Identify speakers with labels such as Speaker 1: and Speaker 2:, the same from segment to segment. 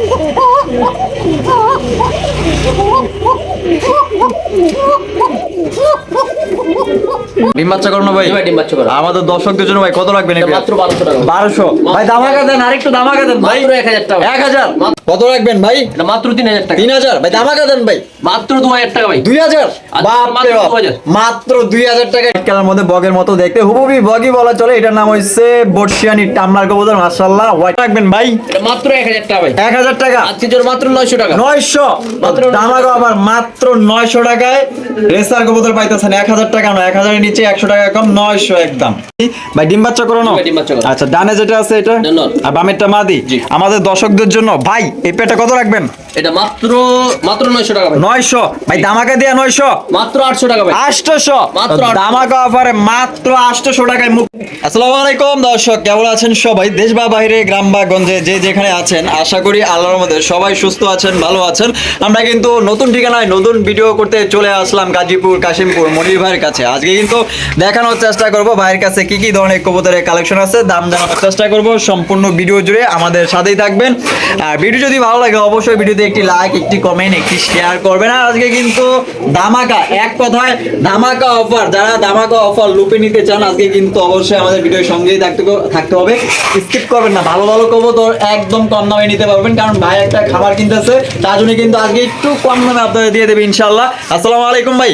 Speaker 1: Oh! ডিম বাচ্চা করো না ভাই?
Speaker 2: ভাই ডিম বাচ্চা করা।
Speaker 1: আমাদের দর্শকদের জন্য ভাই কত রাখবেন
Speaker 2: মাত্র বারোশো টাকা।
Speaker 1: বারোশো? ভাই দামাকা দেন আরেকটু দামাকা দেন ভাই।
Speaker 2: মাত্র এক হাজার টাকা।
Speaker 1: এক হাজার?
Speaker 2: মাত্র-
Speaker 1: কত রাখবেন ভাই?
Speaker 2: এটা মাত্র তিন হাজার টাকা।
Speaker 1: তিন হাজার? ভাই দামাকা দেন ভাই।
Speaker 2: মাত্র দু হাজার টাকা ভাই।
Speaker 1: দুই হাজার?
Speaker 2: আচ্ছা,
Speaker 1: বাপ। রে।
Speaker 2: 2000
Speaker 1: মাত্র দুই হাজার টাকা। খেলার মধ্যে বগের মতো দেখতে। হুবুবি বগি বলা চলে। এটার নাম হচ্ছে বর্ষিয়ানি টামলার কবুতর। মাশাল্লাহ হোয়াইট রাখবেন ভাই।
Speaker 2: এটা মাত্র এক হাজার টাকা ভাই।
Speaker 1: এক হাজার টাকা।
Speaker 2: আজকের জন্য মাত্র নয়শো টাকা।
Speaker 1: নয়শো?
Speaker 2: মাত্র
Speaker 1: দামাগো আবার মাত্র নয়শো টাকায় রেসার কবুতর পাইতেছেন। এক হাজার টাকা নয় এক হাজারের নিচে একশো টাকা কম নয়শো একদম ভাই ডিম বাচ্চা করো। আচ্ছা ডানে যেটা আছে এটা। আর বামেরটা মাদি। আমাদের দর্শকদের জন্য ভাই এই পেটা কত রাখবেন?
Speaker 2: এটা মাত্র মাত্র নয়শো টাকা
Speaker 1: নয়শো। ভাই দামাকা দিয়া নয়শো।
Speaker 2: মাত্র আটশো টাকা
Speaker 1: আটশোশো। দামাকা অফারে মাত্র আটশোশো টাকায় মুখ আসসালামু আলাইকুম দর্শক কেমন আছেন সবাই? দেশ বা বাইরে গ্রাম বা গঞ্জে যে যেখানে আছেন আশা করি আল্লাহর মধ্যে সবাই সুস্থ আছেন ভালো আছেন। আমরা কিন্তু নতুন ঠিকানায় নতুন ভিডিও করতে চলে আসলাম গাজীপুর কাশিমপুর মনির ভাইয়ের কাছে। আজকে কিন্তু দেখানোর চেষ্টা করব। ভাইয়ের কাছে কি কি ধরনের কবুতরের কালেকশন আছে দাম জানানোর চেষ্টা করব। সম্পূর্ণ ভিডিও জুড়ে আমাদের সাথেই থাকবেন। আর ভিডিও যদি ভালো লাগে অবশ্যই ভিডিওতে একটি লাইক একটি কমেন্ট একটি শেয়ার করবেন। আর আজকে কিন্তু ধামাকা এক কথায় ধামাকা অফার যারা ধামাকা অফার লুপে নিতে চান আজকে কিন্তু অবশ্যই আমাদের ভিডিওর সঙ্গেই থাকতে থাকতে হবে। স্কিপ করবেন না ভালো ভালো কবুতর একদম কম দামে নিতে পারবেন। কারণ ভাই একটা খাবার কিনতেছে তার জন্য কিন্তু আজকে একটু কম দামে আপনাদের দিয়ে দেবে ইনশাল্লাহ আসসালামু আলাইকুম ভাই।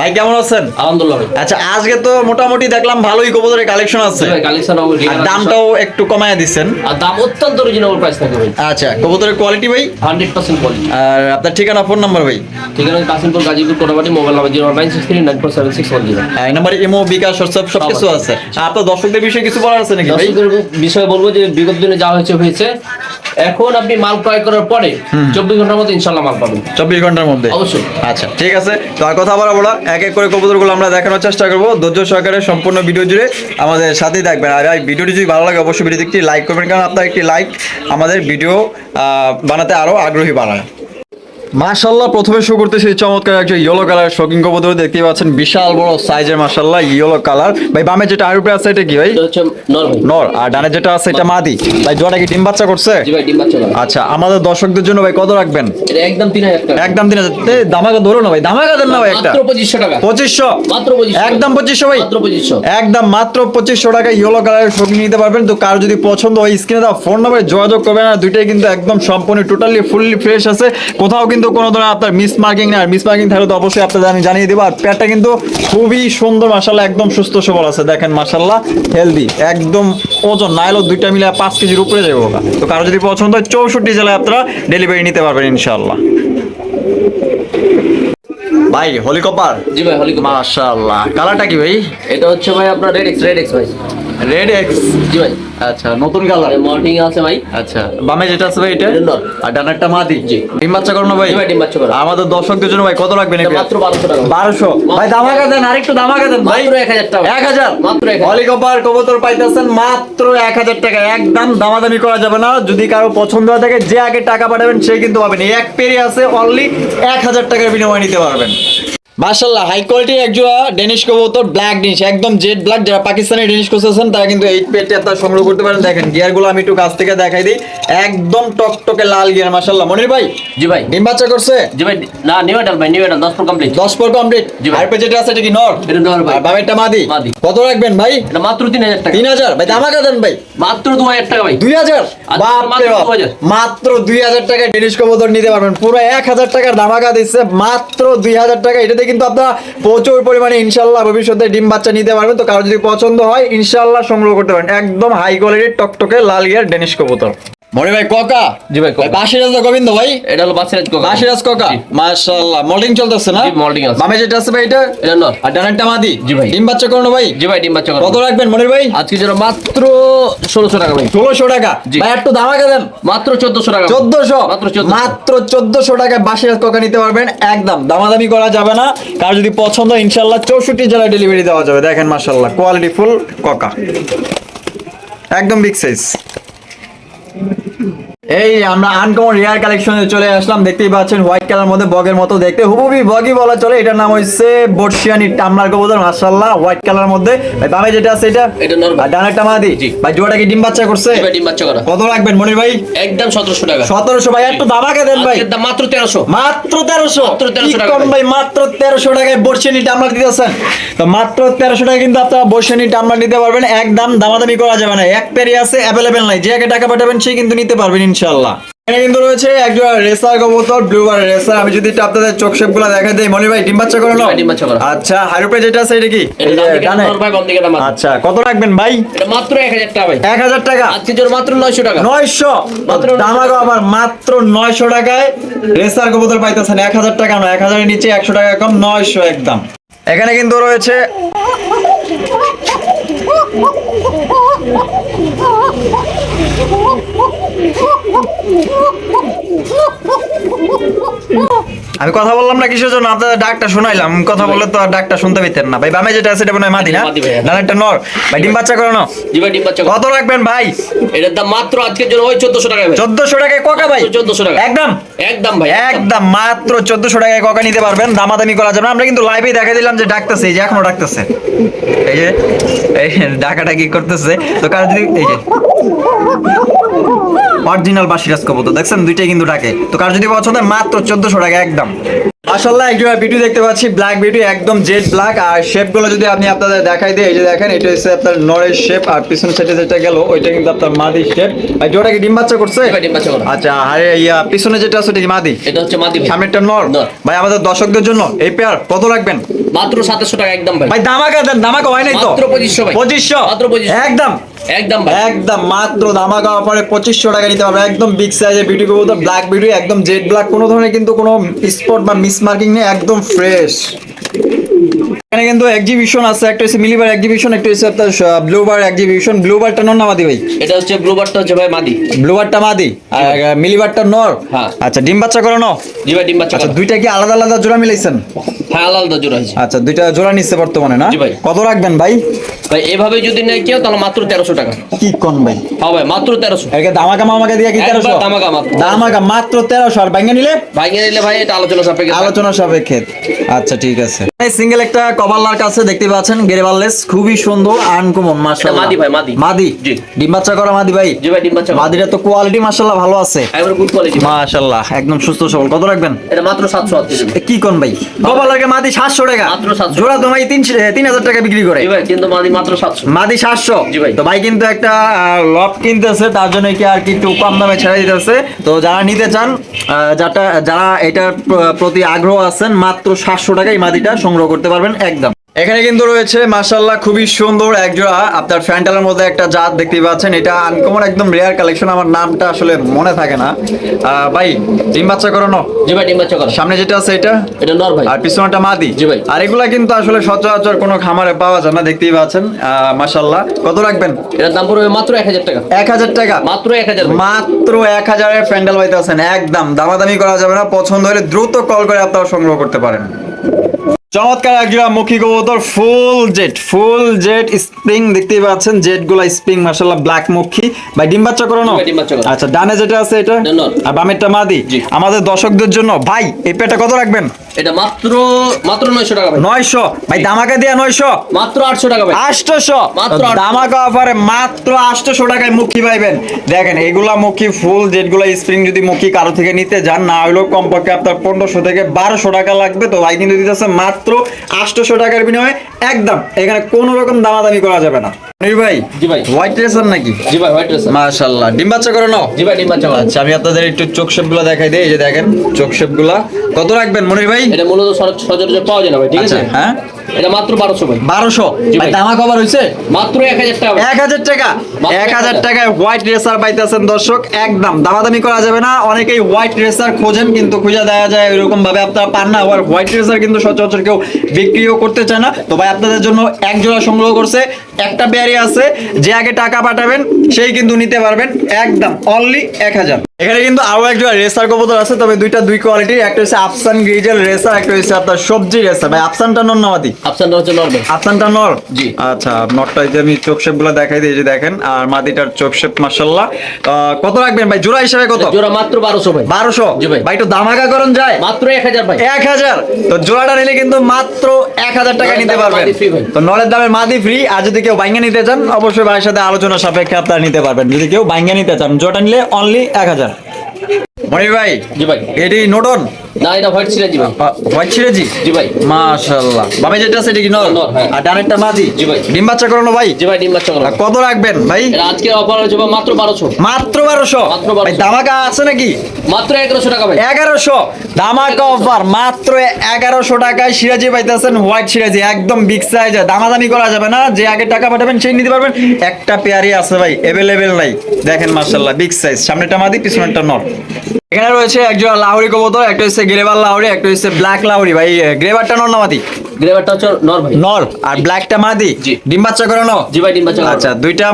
Speaker 2: ভাই
Speaker 1: কেমন আছেন?
Speaker 2: আলহামদুলিল্লাহ ভাই।
Speaker 1: আচ্ছা আজকে তো মোটামুটি দেখলাম ভালোই কবুতরের কালেকশন আছে।
Speaker 2: কালেকশন
Speaker 1: আর দামটাও একটু কমায় দিচ্ছেন।
Speaker 2: আর দাম অত্যন্ত রিজনেবল প্রাইস থাকে ভাই।
Speaker 1: আচ্ছা কবুতরের কোয়ালিটি ভাই?
Speaker 2: হান্ড্রেড পার্সেন্ট কোয়ালিটি
Speaker 1: আর আপনার ঠিকানা ফোন নাম্বার ভাই?
Speaker 2: ঠিকানা Kashimpur Gazipur Kotabari mobile number zero nine six three nine four seven six one zero.
Speaker 1: আর এই নাম্বারে ইমো বিকাশ হোয়াটসঅ্যাপ সব কিছু আছে। আপনার দর্শকদের বিষয়ে কিছু বলার আছে নাকি ভাই?
Speaker 2: দর্শকদের বিষয়ে বলব যে বিগত দিনে যা হয়েছে হয়েছে। এখন আপনি মাল ক্রয় করার পরে চব্বিশ ঘণ্টার মধ্যে ইনশাল্লাহ মাল পাবেন।
Speaker 1: চব্বিশ ঘণ্টার মধ্যে?
Speaker 2: অবশ্যই।
Speaker 1: আচ্ছা ঠিক আছে। তো আর কথা বলা বলা এক এক করে কবুতরগুলো আমরা দেখানোর চেষ্টা করব। ধৈর্য সহকারে সম্পূর্ণ ভিডিও জুড়ে আমাদের সাথেই থাকবেন। আর এই ভিডিওটি যদি ভালো লাগে অবশ্যই ভিডিওতে একটি লাইক করবেন। কারণ আপনার একটি লাইক আমাদের ভিডিও আহ, বানাতে আরও আগ্রহী বানায়। মাশাল্লাহ প্রথমে শুরু করতেছি চমৎকার একটা ইয়েলো কালার শোকিং কবুতর দেখতে পাচ্ছেন বিশাল বড় সাইজের মাশাল্লাহ ইয়েলো কালার ভাই বামে যেটা আরুপে আছে এটা কি ভাই?
Speaker 2: নর
Speaker 1: আর ডানে যেটা আছে এটা মাদি। ভাই জোড়া কি ডিম বাচ্চা করছে?
Speaker 2: জি ভাই ডিম বাচ্চা করা।
Speaker 1: আচ্ছা আমাদের দর্শকদের জন্য ভাই কত রাখবেন?
Speaker 2: এটা একদম তিন হাজার টাকা।
Speaker 1: একদম দিন দামাকা ধরো না ভাই দামাকা দেন না ভাই একটা।
Speaker 2: মাত্র পঁচিশশো টাকা।
Speaker 1: পঁচিশশো? একদম পঁচিশশো ভাই। একদম মাত্র পঁচিশশো টাকা ইয়েলো কালারের শপিং নিতে পারবেন। তো কার যদি পছন্দ হয় স্ক্রিনে দেওয়া ফোন নাম্বারে যোগাযোগ করবেন। আর দুইটাই কিন্তু একদম সম্পূর্ণ টোটালি ফুললি ফ্রেশ আছে। কোথাও কিন্তু কোনো ধরনের আপনার মিস মার্কিং না আর মিস মার্কিং থাকলে তো অবশ্যই আপনাদের আমি জানিয়ে দেবো। আর প্যাটটা কিন্তু খুবই সুন্দর মাসাল্লাহ একদম সুস্থ সবল আছে। দেখেন মাসাল্লাহ হেলদি একদম ওজন নাইলো দুইটা মিলে পাঁচ কেজির উপরে যাবে তো কারও যদি পছন্দ হয় চৌষট্টি জেলায় আপনারা ডেলিভারি নিতে পারবেন ইনশাল্লাহ ভাই হলিকপার
Speaker 2: জি ভাই হলি
Speaker 1: মাশাআল্লাহ। কালারটা কি ভাই?
Speaker 2: এটা হচ্ছে ভাই আপনার রেড এক্স রেড এক্স ভাই।
Speaker 1: রেড এক্স
Speaker 2: জি ভাই।
Speaker 1: আচ্ছা নতুন কালার
Speaker 2: মর্নিং আছে ভাই।
Speaker 1: আচ্ছা বামে যেটা আছে ভাই এটা?
Speaker 2: এটা নর।
Speaker 1: আর ডানারটা মাদি?
Speaker 2: জি।
Speaker 1: ডিম বাচ্চা ভাই?
Speaker 2: ভাই, ডিম বাচ্চা করা।
Speaker 1: আমাদের দর্শকদের জন্য ভাই কত
Speaker 2: মাত্র বারোশো টাকা।
Speaker 1: বারোশো? ভাই দামাকা দেন আরেকটু দামাকা দেন ভাই।
Speaker 2: মাত্র এক হাজার টাকা। মাত্র।
Speaker 1: হলিকপার কবুতর পাইতেছেন মাত্র এক হাজার টাকা। একদম দামাদামি করা যাবে না। যদি কারও পছন্দ হয়ে থাকে যে আগে টাকা পাঠাবেন সে কিন্তু পাবেন। এক পেরি আছে অনলি এক হাজার টাকার বিনিময়ে নিতে পারবেন। মাশাল্লাহ হাই কোয়ালিটির একজোড়া ডেনিশ কবুতর ব্ল্যাক ডেনিশ একদম জেড ব্ল্যাক যারা পাকিস্তানি ডেনিশ করতেছেন তারা কিন্তু এই পেটে আপনারা সংগ্রহ করতে পারেন। দেখেন গিয়ারগুলো আমি একটু কাছ থেকে দেখাই দিই। একদম টকটকে লাল গিয়ার মাশাল্লাহ মনির ভাই
Speaker 2: জি ভাই।
Speaker 1: ডিম বাচ্চা করছে?
Speaker 2: জি ভাই না নিউ এডাল ভাই নিউ এডাল দশ পর কমপ্লিট
Speaker 1: দশ পর কমপ্লিট
Speaker 2: জি ভাই।
Speaker 1: আর যেটা আছে এটা কি নর?
Speaker 2: এটা নর ভাই।
Speaker 1: বামেরটা মাদি?
Speaker 2: মাদি।
Speaker 1: কত রাখবেন ভাই?
Speaker 2: এটা মাত্র তিন হাজার টাকা।
Speaker 1: তিন হাজার? ভাই দামাকা দেন ভাই।
Speaker 2: মাত্র দু হাজার টাকা ভাই।
Speaker 1: দুই হাজার?
Speaker 2: আচ্ছা,
Speaker 1: বাপ
Speaker 2: মাত্র
Speaker 1: রে বাপ।
Speaker 2: 2000
Speaker 1: মাত্র দুই হাজার টাকায় ডেনিশ কবুতর নিতে পারবেন। পুরো এক হাজার টাকার দামাকা দিচ্ছে। মাত্র দুই হাজার টাকা। এটাতে কিন্তু আপনারা প্রচুর পরিমাণে ইনশাল্লাহ ভবিষ্যতে ডিম বাচ্চা নিতে পারবেন। তো কারও যদি পছন্দ হয়, ইনশাল্লাহ সংগ্রহ করতে পারেন। একদম হাই কোয়ালিটির টকটকে লাল গিয়ার ডেনিশ কবুতর। মনে ভাই ককা?
Speaker 2: জি ভাই, কোকা।
Speaker 1: বাসিরাজ গোবিন্দ ভাই?
Speaker 2: এটা হলো বাচ্চারাজ কোকা।
Speaker 1: বাসিরাজ ককা?
Speaker 2: জি।
Speaker 1: মাশাআল্লাহ মোল্ডিং চলতেছে না?
Speaker 2: জি, molding আছে।
Speaker 1: বামে যেটা আছে ভাই এটা?
Speaker 2: এটা নর।
Speaker 1: আর ডানারটা মাদি?
Speaker 2: জি ভাই।
Speaker 1: ডিম বাচ্চা ভাই?
Speaker 2: জি ভাই ডিম বাচ্চা
Speaker 1: কত রাখবেন মনির ভাই?
Speaker 2: আজকে যেন মাত্র টাকা ভাই।
Speaker 1: টাকা? ভাই একটু দামাকা দেন।
Speaker 2: মাত্র চোদ্দশো টাকা।
Speaker 1: চোদ্দশো?
Speaker 2: মাত্র 1400
Speaker 1: মাত্র চোদ্দশো টাকায় বাসিরাজ ককা নিতে পারবেন। একদম দামাদামি করা যাবে না। কার যদি পছন্দ ইনশাল্লাহ চৌষট্টি জেলায় ডেলিভারি দেওয়া যাবে। দেখেন মাসাল্লাহ কোয়ালিটি ফুল ককা। একদম বিগ সাইজ এই আমরা আনকমন রেয়ার কালেকশনে চলে আসলাম। দেখতেই পাচ্ছেন হোয়াইট কালার মধ্যে বগের মতো দেখতে। হুবুবি বগি বলা চলে। এটার নাম হচ্ছে বর্ষিয়ানি টামলার কবুতর। মাশাআল্লাহ হোয়াইট কালার মধ্যে। ভাই বামে যেটা আছে এটা?
Speaker 2: এটা নর
Speaker 1: আর ডান একটা মাদি? ভাই জোড়াটা কি ডিম বাচ্চা করছে?
Speaker 2: এবার ডিম বাচ্চা করা।
Speaker 1: কত রাখবেন মনির ভাই?
Speaker 2: একদম সতেরোশো টাকা।
Speaker 1: সতেরোশো ভাই একটু দামাকে দেন ভাই।
Speaker 2: আজকের দাম মাত্র তেরোশো।
Speaker 1: মাত্র তেরোশো?
Speaker 2: মাত্র 1300 টাকা
Speaker 1: কম
Speaker 2: ভাই।
Speaker 1: ভাই মাত্র তেরোশো টাকায় বর্ষিয়ানি টামলার দিতেছেন তো মাত্র তেরোশো টাকা কিন্তু আপনারা বর্ষিয়ানি টামলার নিতে পারবেন। একদম দামাদামি করা যাবে না। এক পেরি আছে অ্যাভেলেবেল নাই। যে আগে টাকা পাঠাবেন সে কিন্তু নিতে পারবেন ইনশাল্লাহ এখানে কিন্তু রয়েছে একজন রেসার কবুতর ব্লুবার রেসার আমি যদি একটু আপনাদের চোখ শেপগুলা দেখা দিই মনি ভাই ডিম বাচ্চা করে নাও।
Speaker 2: ভাই, ডিম বাচ্চা করা।
Speaker 1: আচ্ছা হারুপে যেটা আছে এটা কি। আচ্ছা কত রাখবেন ভাই?
Speaker 2: এটা মাত্র এক হাজার টাকা ভাই।
Speaker 1: এক হাজার টাকা?
Speaker 2: আজকের জন্য মাত্র নয়শো টাকা।
Speaker 1: নয়শো?
Speaker 2: মাত্র
Speaker 1: দামাগো আবার মাত্র নয়শো টাকায়। রেসার কবুতর পাইতেছেন এক হাজার টাকা নয় এক হাজারের নিচে একশো টাকা কম নয়শো একদম। এখানে কিন্তু রয়েছে আমি কথা বললাম না কিসের জন্য? আপনাদের ডাকটা শোনাইলাম। কথা বললে তো আর ডাকটা শুনতে পেতেন না। ভাই বামে যেটা আছে এটা মনে হয় মাদি না?
Speaker 2: ভাই।
Speaker 1: ডানেরটা নর। ভাই ডিম বাচ্চা করানো
Speaker 2: জি ভাই ডিম বাচ্চা
Speaker 1: কত রাখবেন ভাই?
Speaker 2: এটার দাম মাত্র আজকের জন্য ওই চোদ্দশো টাকা ভাই।
Speaker 1: চোদ্দশো টাকায় ককা ভাই?
Speaker 2: চোদ্দশো টাকা
Speaker 1: একদম?
Speaker 2: একদম ভাই
Speaker 1: একদম। মাত্র চোদ্দশো টাকায় ককা নিতে পারবেন। দামাদামি করা যাবে না। আমরা কিন্তু লাইভে দেখা দিলাম যে ডাকতেছে এই যে এখনও ডাকতেছে। এই যে এই ডাকাটা কি করতেছে। তো কার যদি এই যে। অরিজিনাল বাসিরাজ কবুতর দেখছেন, দুইটাই কিন্তু ডাকে। তো কার যদি পছন্দ মাত্র চোদ্দশো টাকা একদম। মাশাল্লাহ একজন বিউটি দেখতে পাচ্ছি। ব্ল্যাক বিউটি একদম জেড ব্ল্যাক আর শেপগুলো যদি আপনি আপনাদের দেখাই দিই এই যে দেখেন এটা হচ্ছে আপনার নরের শেপ আর পিছনের সাইডে যেটা গেল ওইটা কিন্তু আপনার মাদি শেপ আর জোড়া কি ডিম বাচ্চা করছে?
Speaker 2: ডিম বাচ্চা করা।
Speaker 1: আচ্ছা আরে ইয়া পিছনে যেটা আছে কি মাদি?
Speaker 2: এটা হচ্ছে মাদি ভাই।
Speaker 1: সামনেরটা নর। ভাই আমাদের দর্শকদের জন্য এই পেয়ার কত রাখবেন?
Speaker 2: মাত্র সাতাশশো টাকা একদম ভাই।
Speaker 1: ভাই দামাকা দেন দামাকা হয় নাই তো?
Speaker 2: মাত্র 2500 ভাই।
Speaker 1: পঁচিশশো?
Speaker 2: মাত্র 2500
Speaker 1: একদম?
Speaker 2: একদম ভাই।
Speaker 1: একদম মাত্র দামাকা অফারে পঁচিশশো টাকা নিতে পারবে একদম বিগ সাইজের বিউটি কবুতর ব্ল্যাক বিউটি একদম জেড ব্ল্যাক কোনো ধরনের কিন্তু কোনো স্পট বা মিস মার্কিং নেই একদম ফ্রেশ এখানে কিন্তু এক্সিবিশন আছে একটা হচ্ছে মিলিবার এক্সিবিশন একটা হচ্ছে আপনার ব্লুবার এক্সিবিশন ব্লুবারটা নর না মাদি ভাই?
Speaker 2: এটা হচ্ছে ব্লুবারটা হচ্ছে ভাই মাদি।
Speaker 1: ব্লুবারটা মাদি? আর মিলিবারটা নর?
Speaker 2: হ্যাঁ।
Speaker 1: আচ্ছা ডিম বাচ্চা করানো
Speaker 2: জি ভাই ডিম বাচ্চা
Speaker 1: আচ্ছা দুইটা কি আলাদা আলাদা জোড়া মিলাইছেন?
Speaker 2: হ্যাঁ আলাদা জোড়া হয়েছে।
Speaker 1: আচ্ছা দুইটা জোড়া নিচ্ছে বর্তমানে না?
Speaker 2: জি ভাই।
Speaker 1: কত রাখবেন ভাই?
Speaker 2: ভাই এভাবে যদি নেয় কেউ তাহলে মাত্র তেরোশো টাকা।
Speaker 1: কি কোন ভাই?
Speaker 2: হ্যাঁ ভাই মাত্র তেরোশো।
Speaker 1: একে দামাকা মামাকে দিয়ে কি
Speaker 2: একবার
Speaker 1: তেরোশো?
Speaker 2: দামাকা মাত্র।
Speaker 1: দামাকা মাত্র তেরোশো আর ভাঙ্গে নিলে?
Speaker 2: ভাইকে নিলে ভাই এটা আলোচনা সাপেক্ষে
Speaker 1: আলোচনা সাপেক্ষে। আচ্ছা ঠিক আছে। সিঙ্গেল একটা কবাল্লার কাছে দেখতে পাচ্ছেন গেরেবাল্লেস খুবই সুন্দর আনকমন মাশাআল্লাহ।
Speaker 2: মাদি ভাই, মাদি।
Speaker 1: মাদি?
Speaker 2: জি।
Speaker 1: ডিম বাচ্চা করা মাদি ভাই?
Speaker 2: জি ভাই ডিম বাচ্চা
Speaker 1: তো কোয়ালিটি মাশাআল্লাহ ভালো আছে।
Speaker 2: একবার গুড কোয়ালিটি
Speaker 1: মাশাআল্লাহ একদম সুস্থ সবল। কত রাখবেন?
Speaker 2: এটা মাত্র
Speaker 1: কি কোন ভাই? মাদি 700 টাকা।
Speaker 2: মাত্র 700
Speaker 1: জোড়া তো ভাই 3000 টাকা বিক্রি করে।
Speaker 2: জি ভাই কিন্তু মাদি মাত্র সাতশো।
Speaker 1: মাদি সাতশো?
Speaker 2: জি ভাই।
Speaker 1: তো ভাই কিন্তু একটা লট কিনতেছে তার জন্য কি আর কি একটু কম দামে ছেড়ে দিতেছে। তো যারা নিতে চান যাটা যারা এটার প্রতি আগ্রহ আছেন মাত্র সাতশো টাকায় মাদিটা সংগ্রহ করতে পারবেন। এখানে কিন্তু রয়েছে মাশাল্লাহ খুবই সুন্দর একজোড়া আপনার ফ্যান্টালের মধ্যে একটা জাত দেখতেই পাচ্ছেন। এটা আনকমন একদম রেয়ার কালেকশন আমার নামটা আসলে মনে থাকে না। ভাই ডিম বাচ্চা করানো?
Speaker 2: জি ভাই ডিম বাচ্চা করা
Speaker 1: সামনে যেটা আছে এটা?
Speaker 2: এটা নর ভাই।
Speaker 1: আর পিছনটা মাদি?
Speaker 2: জি ভাই।
Speaker 1: আর এগুলা কিন্তু আসলে সচরাচর কোনো খামারে পাওয়া যায় না দেখতেই পাচ্ছেন। মাশাল্লাহ কত রাখবেন?
Speaker 2: এটার দাম পড়বে মাত্র এক হাজার টাকা।
Speaker 1: এক হাজার টাকা?
Speaker 2: মাত্র এক হাজার
Speaker 1: মাত্র এক হাজারের প্যান্ডেল পাইতে আছেন একদম দামাদামি করা যাবে না। পছন্দ হলে দ্রুত কল করে আপনারা সংগ্রহ করতে পারেন। চমৎকার একজোড়া মুখী কবুতর full jet full jet spring দেখতেই পাচ্ছেন জেটগুলা স্প্রিং মার্শাল্লাহ ব্ল্যাক মুখী। ভাই ডিম বাচ্চা করানো। আচ্ছা ডানে যেটা আছে এটা? আর বামেরটা মাদি। আমাদের দর্শকদের জন্য ভাই এই পেটা কত রাখবেন?
Speaker 2: এটা মাত্র মাত্র নয়শো টাকা ভাই।
Speaker 1: নয়শো। ভাই দামাকা দিয়া নয়শো।
Speaker 2: মাত্র আটশো টাকা ভাই।
Speaker 1: আটশোশো।
Speaker 2: মাত্র
Speaker 1: দামাকা অফারে মাত্র আটশোশো টাকায় মুখি পাইবেন। দেখেন এগুলা মুখী ফুল যেগুলা স্প্রিং যদি মুখী কারও থেকে নিতে যান না হলেও কমপক্ষে আপনার পনেরোশো থেকে বারোশো টাকা লাগবে। তো ভাই কিন্তু দিতেছে মাত্র আটশোশো টাকার বিনিময়ে একদম এখানে কোনো রকম দামাদামি করা যাবে না। মনির ভাই
Speaker 2: জি ভাই।
Speaker 1: হোয়াইট রেসার নাকি?
Speaker 2: জি ভাই হোয়াইট ড্রেস
Speaker 1: মাশাল্লাহ ডিম বাচ্চা করে নাও।
Speaker 2: জি ভাই ডিম বাচ্চা
Speaker 1: আচ্ছা আমি আপনাদের একটু চোখ শেপ দেখাই দিই এই যে দেখেন চোখ শেপ কত রাখবেন মনির ভাই?
Speaker 2: এটা মূলত সচরাচর পাওয়া যায় না ভাই ঠিক
Speaker 1: আচ্ছা
Speaker 2: আছে
Speaker 1: হ্যাঁ।
Speaker 2: এটা মাত্র ভাই।
Speaker 1: ভাই। দামা কভার হয়েছে
Speaker 2: মাত্র এক হাজার টাকা ভাই।
Speaker 1: এক হাজার টাকা?
Speaker 2: মাত্র
Speaker 1: এক হাজার
Speaker 2: 1000
Speaker 1: টাকায় হোয়াইট রেসার পাইতেছেন দর্শক একদম। দামাদামি করা যাবে না অনেকেই হোয়াইট রেসার খোঁজেন কিন্তু খুঁজে দেওয়া যায় এরকম ভাবে আপনারা পান না। হোয়াইট রেসার কিন্তু সচরাচর কেউ কেউ বিক্রিও করতে চায় না। তো ভাই আপনাদের জন্য এক জোড়া সংগ্রহ করছে। একটা ব্যারি আছে, যে আগে টাকা পাঠাবেন, সেই কিন্তু নিতে পারবেন। একদম অনলি এক হাজার। এখানে কিন্তু আরও একটা রেসার কবুতর আছে তবে দুইটা দুই কোয়ালিটির একটা হচ্ছে আফসান গ্রিজেল রেসার একটা হচ্ছে আপনার সবজি রেসার ভাই আফসানটা নর নামাতি
Speaker 2: আফসানটা হচ্ছে নর
Speaker 1: আফসানটা নর?
Speaker 2: জি।
Speaker 1: আচ্ছা নরটা যে আমি চোখ শেপগুলো দেখাই দিই যে দেখেন আর মাদিটার চোখ শেপ মাশাআল্লাহ। কত রাখবেন ভাই? জোড়া হিসাবে কত?
Speaker 2: জোড়া মাত্র 1200 ভাই।
Speaker 1: 1200
Speaker 2: জি ভাই।
Speaker 1: ভাই একটু দামাকা করেন যায়।
Speaker 2: মাত্র 1000 ভাই।
Speaker 1: 1000 তো জোড়াটা নিলে কিন্তু মাত্র 1000 টাকা নিতে পারবেন। তো নরের দামে মাদি ফ্রি আর যদি কেউ বাইঙ্গা নিতে চান অবশ্যই ভাইয়ের সাথে আলোচনা সাপেক্ষে আপনারা নিতে পারবেন। যদি কেউ বাইঙ্গা নিতে চান জোড়াটা নিলে অনলি 1000 মনি ভাই
Speaker 2: জি ভাই। না এটা হোয়াইট সিরাজি ভাই।
Speaker 1: হোয়াইট সিরাজি?
Speaker 2: জি ভাই।
Speaker 1: মাশাআল্লাহ। যেটা আছে
Speaker 2: হ্যাঁ।
Speaker 1: আর
Speaker 2: জি ভাই।
Speaker 1: ডিম বাচ্চা করানো ভাই?
Speaker 2: জি ভাই ডিম বাচ্চা
Speaker 1: করানো। কত রাখবেন ভাই?
Speaker 2: আজকে অফার মাত্র 1200
Speaker 1: মাত্র 1200
Speaker 2: মাত্র 1200
Speaker 1: ভাই দামাকা আছে নাকি?
Speaker 2: মাত্র 1100 টাকা ভাই।
Speaker 1: 1100 দামাকা অফার মাত্র 1100 টাকায় সিরাজি পাইতেছেন হোয়াইট সিরাজি একদম বিগ সাইজ দামাদামি করা যাবে না যে আগে টাকা পাঠাবেন সেই নিতে পারবেন। একটা পেয়ারই আছে ভাই অ্যাভেলেবেল নাই। দেখেন মাশাআল্লাহ বিগ সাইজ সামনেটা মাদি পিছনেরটা নর। এখানে রয়েছে একজোড়া লাহোরি কবুতর একটা হচ্ছে গ্রেভার লাহোরি একটা হচ্ছে ব্ল্যাক লাহোরি। ভাই গ্রেভারটা নর না মাদি?
Speaker 2: গ্রেভারটা হচ্ছে নর ভাই।
Speaker 1: নর? আর ব্ল্যাকটা মাদি। ডিম বাচ্চা করানো
Speaker 2: জি ভাই ডিম বাচ্চা
Speaker 1: আচ্ছা দুইটা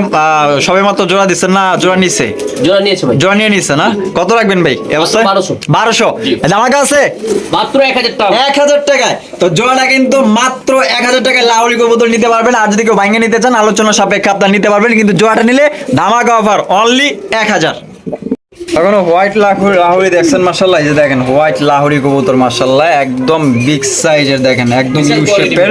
Speaker 1: সবে মাত্র জোড়া দিচ্ছেন না? জোড়া নিচ্ছে
Speaker 2: জোড়া নিয়েছে ভাই।
Speaker 1: জোড়া নিয়ে নিচ্ছে না? কত রাখবেন ভাই? অবস্থায়?
Speaker 2: 1200
Speaker 1: বারোশো?
Speaker 2: জি।
Speaker 1: দামাকা আছে?
Speaker 2: মাত্র এক হাজার টাকা।
Speaker 1: এক হাজার টাকায়। তো জোড়াটা কিন্তু মাত্র এক হাজার টাকায় লাউরি কবুতর নিতে পারবেন। আর যদি কেউ ভাঙ্গে নিতে চান আলোচনা সাপেক্ষে আপনার নিতে পারবেন। কিন্তু জোড়াটা নিলে ধামাকা অফার অনলি এক হাজার। এখনও হোয়াইট লাহুরি লাহুরি দেখছেন মাসাল্লাহ যে দেখেন হোয়াইট লাহুরি কবুতর মাসাল্লাহ একদম বিগ সাইজের দেখেন একদম ইউ শেপের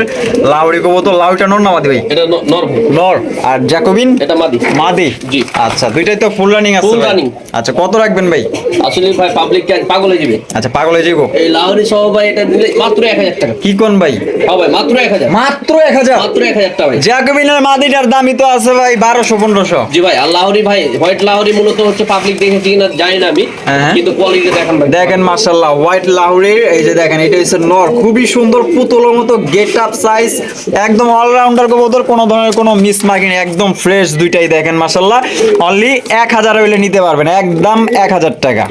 Speaker 1: লাহুরি কবুতর। লাউরিটা নর না মাদি ভাই?
Speaker 2: এটা নর
Speaker 1: নর আর জ্যাকোবিন?
Speaker 2: এটা মাদি।
Speaker 1: মাদি?
Speaker 2: জি।
Speaker 1: আচ্ছা দুইটাই তো ফুল রানিং আছে ভাই।
Speaker 2: running।
Speaker 1: আচ্ছা কত রাখবেন ভাই?
Speaker 2: আসলে ভাই পাবলিক পাগল হয়ে যাবে।
Speaker 1: আচ্ছা পাগল হয়ে যাব
Speaker 2: এই লাহোরি সহ ভাই এটা দিলে মাত্র এক হাজার টাকা।
Speaker 1: কি কোন ভাই?
Speaker 2: হ্যাঁ ভাই মাত্র এক হাজার।
Speaker 1: মাত্র এক হাজার?
Speaker 2: মাত্র এক হাজার টাকা ভাই।
Speaker 1: জ্যাকোবিনের মাদিটার দামই তো আছে ভাই বারোশো পনেরোশো।
Speaker 2: জি ভাই আর লাহোরি ভাই হোয়াইট লাহোরি মূলত হচ্ছে পাবলিক দেখেছি কিনা জানি না আমি
Speaker 1: হ্যাঁ।
Speaker 2: কিন্তু কোয়ালিটি দেখান
Speaker 1: দেখেন মার্শাল্লাহ হোয়াইট লাহরির এই যে দেখেন এটা হচ্ছে নর খুবই সুন্দর পুতুলের মতো গেট আপ সাইজ একদম অলরাউন্ডার কবুতর কোনো ধরনের কোনো মিস মার্কিং একদম ফ্রেশ দুইটাই দেখেন মার্শাল্লাহ অনলি এক হাজার হইলে নিতে পারবেন একদম এক হাজার টাকা।